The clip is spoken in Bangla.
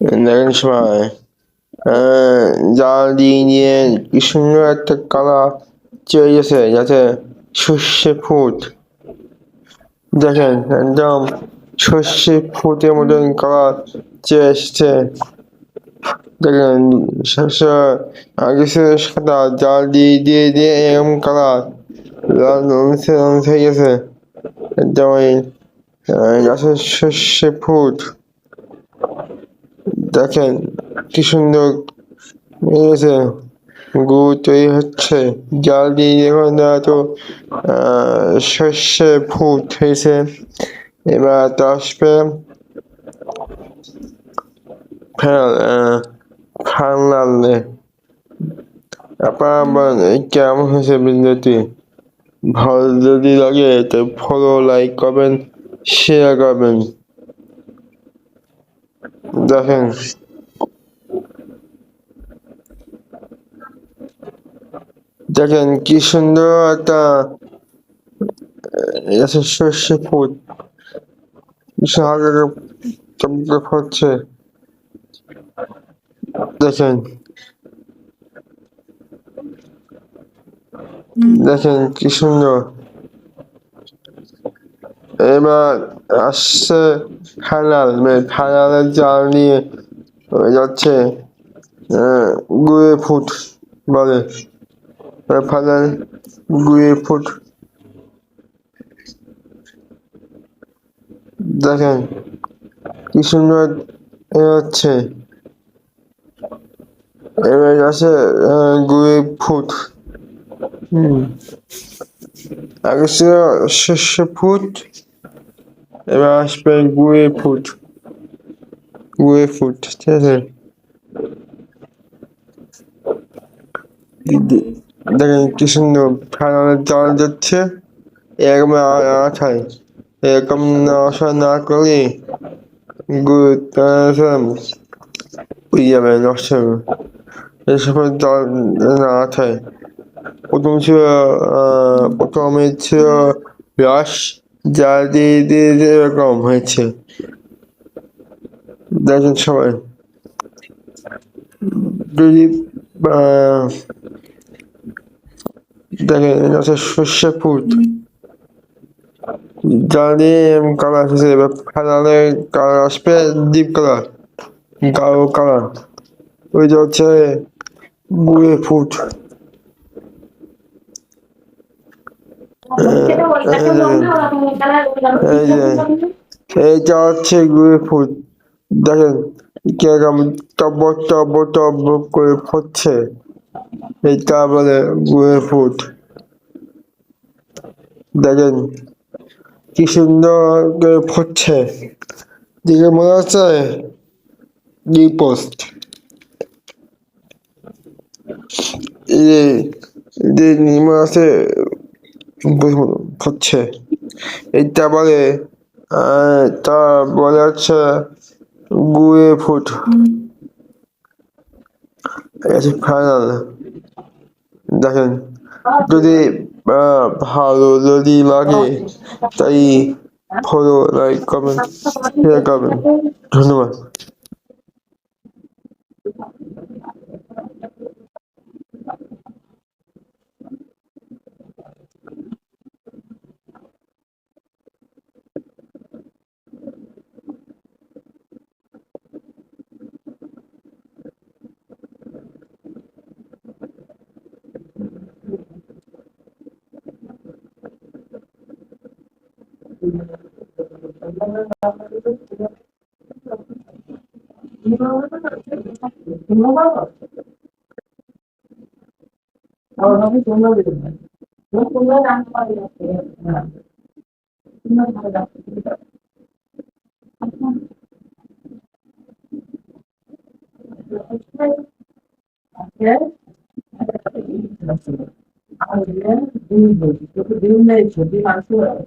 দেখেন সবাই আহ, জাল দিয়ে সুন্দর একটা কালার চলে গেছে যাতে সর্ষে ফুট দেখেন একদম সর্ষে ফুটের মতন কালার চলে এসছে দেখেন সর্ষে আগে সাদা জাল দিয়ে দিয়ে দিয়ে এরকম কালার লাল রঙছে হয়ে গেছে একদম গাছের সর্ষে ফুট দেখেন কি সুন্দর। হয়েছে গু তৈরি হচ্ছে, জাল দিয়ে যখন তো সর্ষে ফুট হয়েছে। এবার তো আসবে ফেল ফান লাগলে আপনার কেমন হয়েছে ভিডিওটি ভালো যদি লাগে তো ফলো লাইক করবেন শেয়ার করবেন। দেখেন। দেখেন কি সুন্দর একটা সর্ষে ফুট হচ্ছে। দেখেন। দেখেন কি সুন্দর। এবার আসছে ফাইনাল ফাইনালের জাল নিয়ে হয়ে যাচ্ছে আহ, গুয়ে ফুট বলে। ফাইনাল গুয়ে ফুট। দেখেন কি সুন্দর হচ্ছে। এবার আছে আহ, গুয়ে ফুট। হুম। আগে ছিল শস্য ফুট। এবার আসবে গুয়ে ফুট গুয়ে ফুট ঠিক আছে? দেখেন কি সুন্দর, ফাইনালে জল যাচ্ছে। এরকম আঠায় এরকম আসা না করলে গুয়ে যাবে, নষ্ট এসব জল না আঠায় প্রথম ছিল প্রথমে ছিল রস জাল দিয়ে দিয়ে এরকম হয়েছে। দেখেন সবাই। যদি দেখেন, এটা হচ্ছে সর্ষে ফুট দিয়ে কালার আসছে, এবার ফাইনালে কালার আসবে ডিপ কালার, গাঢ় কালার। ওইটা হচ্ছে গুড়ে ফুট এই যে এইটা হচ্ছে গুড়ে ফুট দেখেন কীরকম টব টব টব করে ফুটছে এটা বলে গুড়ে ফুট দেখেন কি সুন্দর করে ফুটছে দেখে মনে হচ্ছে ই পোস্ট এই যে মনে হচ্ছে হচ্ছে এটা বলে তা বলে হচ্ছে, গুয়ে ফুট ফাইনাল দেখেন, যদি ভালো যদি লাগে, তাই ফলো লাইক কমেন্ট শেয়ার করবেন। ধন্যবাদ। 아, 이제 눈이 보이죠. 그 눈에 저기 많이 쏘요.